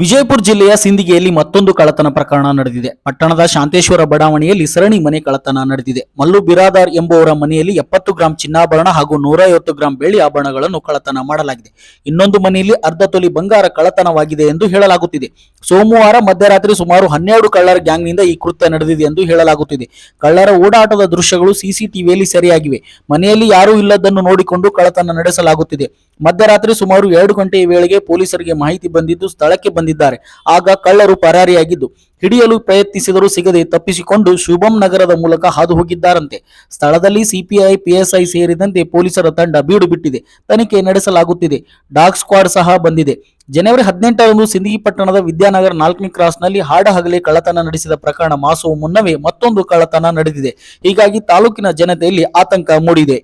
ವಿಜಯಪುರ ಜಿಲ್ಲೆಯ ಸಿಂದಿಗೆಯಲ್ಲಿ ಮತ್ತೊಂದು ಕಳ್ಳತನ ಪ್ರಕರಣ ನಡೆದಿದೆ. ಪಟ್ಟಣದ ಶಾಂತೇಶ್ವರ ಬಡಾವಣೆಯಲ್ಲಿ ಸರಣಿ ಮನೆ ಕಳ್ಳತನ ನಡೆದಿದೆ. ಮಲ್ಲು ಬಿರಾದಾರ್ ಎಂಬುವರ ಮನೆಯಲ್ಲಿ ಎಪ್ಪತ್ತು ಗ್ರಾಂ ಚಿನ್ನಾಭರಣ ಹಾಗೂ ನೂರೈವತ್ತು ಗ್ರಾಂ ಬೆಳ್ಳಿ ಆಭರಣಗಳನ್ನು ಕಳ್ಳತನ ಮಾಡಲಾಗಿದೆ. ಇನ್ನೊಂದು ಮನೆಯಲ್ಲಿ ಅರ್ಧ ತೊಲಿ ಬಂಗಾರ ಕಳ್ಳತನವಾಗಿದೆ ಎಂದು ಹೇಳಲಾಗುತ್ತಿದೆ. ಸೋಮವಾರ ಮಧ್ಯರಾತ್ರಿ ಸುಮಾರು ಹನ್ನೆರಡು ಕಳ್ಳರ ಗ್ಯಾಂಗ್ನಿಂದ ಈ ಕೃತ್ಯ ನಡೆದಿದೆ ಎಂದು ಹೇಳಲಾಗುತ್ತಿದೆ. ಕಳ್ಳರ ಓಡಾಟದ ದೃಶ್ಯಗಳು ಸಿಸಿಟಿವಿಯಲ್ಲಿ ಸರಿಯಾಗಿವೆ. ಮನೆಯಲ್ಲಿ ಯಾರೂ ಇಲ್ಲದನ್ನು ನೋಡಿಕೊಂಡು ಕಳ್ಳತನ ನಡೆಸಲಾಗುತ್ತಿದೆ. ಮಧ್ಯರಾತ್ರಿ ಸುಮಾರು ಎರಡು ಗಂಟೆಯ ವೇಳೆಗೆ ಪೊಲೀಸರಿಗೆ ಮಾಹಿತಿ ಬಂದಿದ್ದು ಸ್ಥಳಕ್ಕೆ ಬಂದಿದ್ದಾರೆ. ಆಗ ಕಳ್ಳರು ಪರಾರಿಯಾಗಿದ್ದು, ಹಿಡಿಯಲು ಪ್ರಯತ್ನಿಸಿದರೂ ಸಿಗದೆ ತಪ್ಪಿಸಿಕೊಂಡು ಶುಭಂ ನಗರದ ಮೂಲಕ ಹಾದು ಹೋಗಿದ್ದಾರಂತೆ ಸ್ಥಳದಲ್ಲಿ ಸಿಪಿಐ, ಪಿಎಸ್ಐ ಸೇರಿದಂತೆ ಪೊಲೀಸರ ತಂಡ ಬೀಡು ಬಿಟ್ಟಿದೆ. ತನಿಖೆ ನಡೆಸಲಾಗುತ್ತಿದೆ. ಡಾಗ್ ಸ್ಕ್ವಾಡ್ ಸಹ ಬಂದಿದೆ. ಜನವರಿ ಹದಿನೆಂಟರಂದು ಸಿಂದಗಿ ಪಟ್ಟಣದ ವಿದ್ಯಾನಗರ ನಾಲ್ಕನೇ ಕ್ರಾಸ್ನಲ್ಲಿ ಹಾಡ ಹಗಲೇ ಕಳ್ಳತನ ನಡೆಸಿದ ಪ್ರಕರಣ ಮಾಸುವ ಮುನ್ನವೇ ಮತ್ತೊಂದು ಕಳ್ಳತನ ನಡೆದಿದೆ. ಹೀಗಾಗಿ ತಾಲೂಕಿನ ಜನತೆಯಲ್ಲಿ ಆತಂಕ ಮೂಡಿದೆ.